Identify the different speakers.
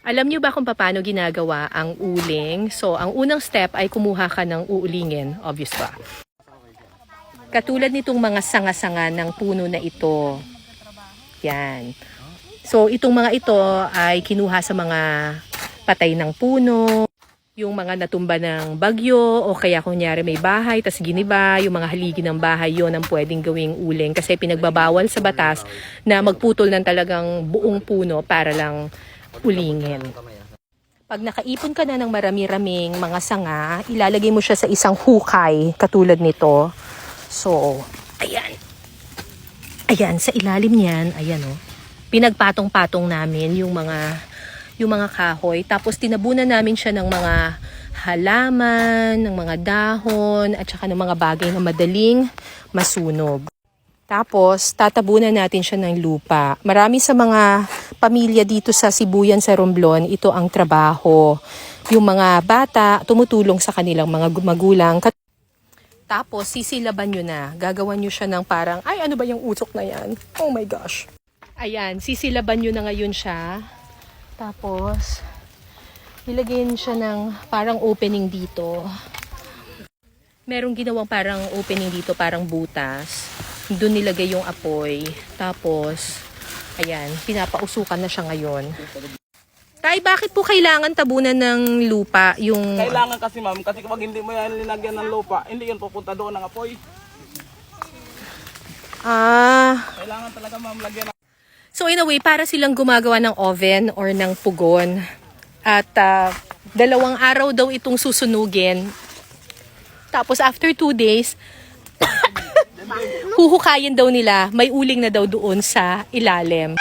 Speaker 1: Alam niyo ba kung paano ginagawa ang uling? So, ang unang step ay kumuha ka ng uulingin, obvious ba? Katulad nitong mga sanga-sanga ng puno na ito. Yan. So, itong mga ito ay kinuha sa mga patay ng puno, yung mga natumba ng bagyo, o kaya kunyari may bahay, tas giniba, yung mga haligi ng bahay, yon ang pwedeng gawing uling. Kasi pinagbabawal sa batas na magputol ng talagang buong puno para lang ulingin. Pag nakaipon ka na ng marami-raming mga sanga, ilalagay mo siya sa isang hukay katulad nito. So, ayan. Ayan, sa ilalim niyan, ayan oh. Pinagpatong-patong namin yung mga yung mga kahoy. Tapos tinabunan namin siya ng mga halaman, ng mga dahon, at saka ng mga bagay na madaling masunog. Tapos, tatabunan natin siya ng lupa. Marami sa mga pamilya dito sa Sibuyan, sa Romblon, ito ang trabaho. Yung mga bata, tumutulong sa kanilang mga gu- magulang. Tapos, sisilaban nyo na. Gagawan nyo siya ng parang, ay, ano ba yung usok na yan? Oh my gosh. Ayan, sisilaban nyo na ngayon siya. Tapos, ilagyan siya ng parang opening dito. Merong ginawang parang opening dito, parang butas. Doon nilagay yung apoy. Tapos, ayan, pinapausukan na siya ngayon. Tay, bakit po kailangan tabunan ng lupa yung...
Speaker 2: Kailangan kasi ma'am, kasi kapag hindi mo yan linagyan ng lupa, hindi yan pupunta doon ng apoy.
Speaker 1: Ah,
Speaker 2: Kailangan talaga ma'am lagyan ng
Speaker 1: So in a way, para silang gumagawa ng oven or ng pugon. At ah, dalawang araw daw itong susunugin. Tapos after two days, huhukayin daw nila, may uling na daw doon sa ilalim.